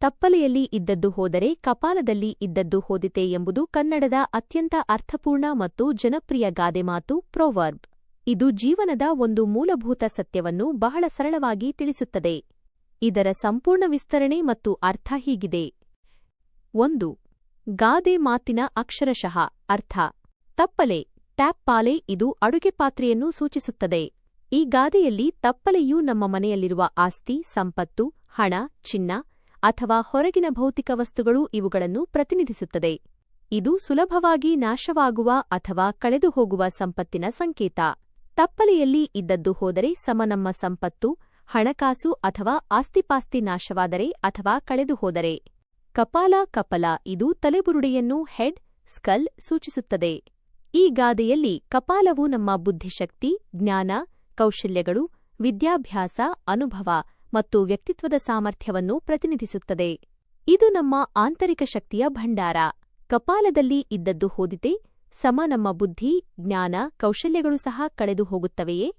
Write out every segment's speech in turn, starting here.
ತಪ್ಪಲೆಯಲ್ಲಿ ಇದ್ದದ್ದು ಹೋದರೆ ಕಪಾಲದಲ್ಲಿ ಇದ್ದದ್ದು ಹೋದಿತೆ ಎಂಬುದು ಕನ್ನಡದ ಅತ್ಯಂತ ಅರ್ಥಪೂರ್ಣ ಮತ್ತು ಜನಪ್ರಿಯ ಗಾದೆ ಮಾತು ಪ್ರೊವರ್ಬ್. ಇದು ಜೀವನದ ಒಂದು ಮೂಲಭೂತ ಸತ್ಯವನ್ನು ಬಹಳ ಸರಳವಾಗಿ ತಿಳಿಸುತ್ತದೆ. ಇದರ ಸಂಪೂರ್ಣ ವಿಸ್ತರಣೆ ಮತ್ತು ಅರ್ಥ ಹೀಗಿದೆ. ಒಂದು, ಗಾದೆ ಮಾತಿನ ಅಕ್ಷರಶಃ, ಅರ್ಥ. ತಪ್ಪಲೆ, ಟ್ಯಾಪ್ ಪಾಲೆ ಇದು ಅಡುಗೆ ಪಾತ್ರೆಯನ್ನು ಸೂಚಿಸುತ್ತದೆ. ಈ ಗಾದೆಯಲ್ಲಿ ತಪ್ಪಲೆಯು ನಮ್ಮ ಮನೆಯಲ್ಲಿರುವ ಆಸ್ತಿ, ಸಂಪತ್ತು, ಹಣ, ಚಿನ್ನ ಅಥವಾ ಹೊರಗಿನ ಭೌತಿಕ ವಸ್ತುಗಳು ಇವುಗಳನ್ನು ಪ್ರತಿನಿಧಿಸುತ್ತದೆ. ಇದು ಸುಲಭವಾಗಿ ನಾಶವಾಗುವ ಅಥವಾ ಕಳೆದುಹೋಗುವ ಸಂಪತ್ತಿನ ಸಂಕೇತ. ತಪ್ಪಲೆಯಲ್ಲಿ ಇದ್ದದ್ದು ಹೋದರೆ ಸಮ ನಮ್ಮ ಸಂಪತ್ತು, ಹಣಕಾಸು ಅಥವಾ ಆಸ್ತಿಪಾಸ್ತಿ ನಾಶವಾದರೆ ಅಥವಾ ಕಳೆದುಹೋದರೆ. ಕಪಾಲ ಕಪಲ ಇದು ತಲೆಬುರುಡೆಯನ್ನು ಹೆಡ್, ಸ್ಕಲ್ ಸೂಚಿಸುತ್ತದೆ. ಈ ಗಾದೆಯಲ್ಲಿ ಕಪಾಲವು ನಮ್ಮ ಬುದ್ಧಿಶಕ್ತಿ, ಜ್ಞಾನ, ಕೌಶಲ್ಯಗಳು, ವಿದ್ಯಾಭ್ಯಾಸ, ಅನುಭವ ಮತ್ತು ವ್ಯಕ್ತಿತ್ವದ ಸಾಮರ್ಥ್ಯವನ್ನು ಪ್ರತಿನಿಧಿಸುತ್ತದೆ. ಇದು ನಮ್ಮ ಆಂತರಿಕ ಶಕ್ತಿಯ ಭಂಡಾರ. ಕಪಾಲದಲ್ಲಿ ಇದ್ದದ್ದು ಹೋದಿತೆ, ಸಮ ನಮ್ಮ ಬುದ್ಧಿ, ಜ್ಞಾನ, ಕೌಶಲ್ಯಗಳು ಸಹ ಕಳೆದು ಹೋಗುತ್ತವೆಯೇ?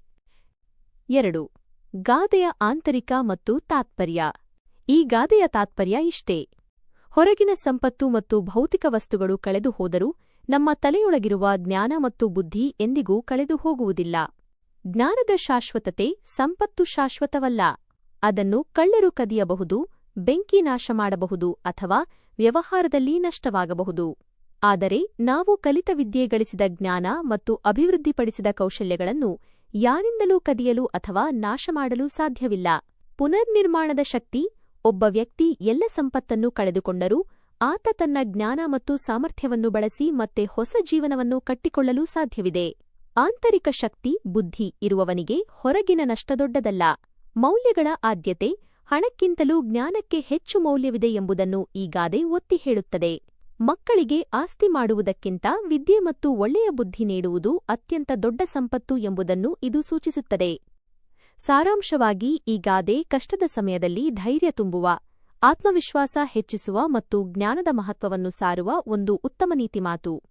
ಎರಡು. ಗಾದೆಯ ಆಂತರಿಕ ಮತ್ತು ತಾತ್ಪರ್ಯ. ಈ ಗಾದೆಯ ತಾತ್ಪರ್ಯ ಇಷ್ಟೇ. ಹೊರಗಿನ ಸಂಪತ್ತು ಮತ್ತು ಭೌತಿಕ ವಸ್ತುಗಳು ಕಳೆದು ಹೋದರೂ ನಮ್ಮ ತಲೆಯೊಳಗಿರುವ ಜ್ಞಾನ ಮತ್ತು ಬುದ್ಧಿ ಎಂದಿಗೂ ಕಳೆದು ಹೋಗುವುದಿಲ್ಲ. ಜ್ಞಾನದ ಶಾಶ್ವತತೆ ಸಂಪತ್ತು ಶಾಶ್ವತವಲ್ಲ. ಅದನ್ನು ಕಳ್ಳರು ಕದಿಯಬಹುದು, ಬೆಂಕಿ ನಾಶ ಮಾಡಬಹುದು ಅಥವಾ ವ್ಯವಹಾರದಲ್ಲಿ ನಷ್ಟವಾಗಬಹುದು. ಆದರೆ ನಾವು ಕಲಿತ ವಿದ್ಯೆ ಗಳಿಸಿದ ಜ್ಞಾನ ಮತ್ತು ಅಭಿವೃದ್ಧಿಪಡಿಸಿದ ಕೌಶಲ್ಯಗಳನ್ನು ಯಾರಿಂದಲೂ ಕದಿಯಲು ಅಥವಾ ನಾಶ ಮಾಡಲು ಸಾಧ್ಯವಿಲ್ಲ. ಪುನರ್ನಿರ್ಮಾಣದ ಶಕ್ತಿ, ಒಬ್ಬ ವ್ಯಕ್ತಿ ಎಲ್ಲ ಸಂಪತ್ತನ್ನು ಕಳೆದುಕೊಂಡರೂ ಆತ ತನ್ನ ಜ್ಞಾನ ಮತ್ತು ಸಾಮರ್ಥ್ಯವನ್ನು ಬಳಸಿ ಮತ್ತೆ ಹೊಸ ಜೀವನವನ್ನು ಕಟ್ಟಿಕೊಳ್ಳಲು ಸಾಧ್ಯವಿದೆ. ಆಂತರಿಕ ಶಕ್ತಿ, ಬುದ್ಧಿ ಇರುವವನಿಗೆ ಹೊರಗಿನ ನಷ್ಟ ದೊಡ್ಡದಲ್ಲ. ಮೌಲ್ಯಗಳ ಆದ್ಯತೆ ಹಣಕ್ಕಿಂತಲೂ ಜ್ಞಾನಕ್ಕೆ ಹೆಚ್ಚು ಮೌಲ್ಯವಿದೆ ಎಂಬುದನ್ನು ಈ ಗಾದೆ ಒತ್ತಿ ಹೇಳುತ್ತದೆ. ಮಕ್ಕಳಿಗೆ ಆಸ್ತಿ ಮಾಡುವುದಕ್ಕಿಂತ ವಿದ್ಯೆ ಮತ್ತು ಒಳ್ಳೆಯ ಬುದ್ಧಿ ನೀಡುವುದು ಅತ್ಯಂತ ದೊಡ್ಡ ಸಂಪತ್ತು ಎಂಬುದನ್ನು ಇದು ಸೂಚಿಸುತ್ತದೆ. ಸಾರಾಂಶವಾಗಿ, ಈ ಗಾದೆ ಕಷ್ಟದ ಸಮಯದಲ್ಲಿ ಧೈರ್ಯ ತುಂಬುವ, ಆತ್ಮವಿಶ್ವಾಸ ಹೆಚ್ಚಿಸುವ ಮತ್ತು ಜ್ಞಾನದ ಮಹತ್ವವನ್ನು ಸಾರುವ ಒಂದು ಉತ್ತಮ ನೀತಿಮಾತು.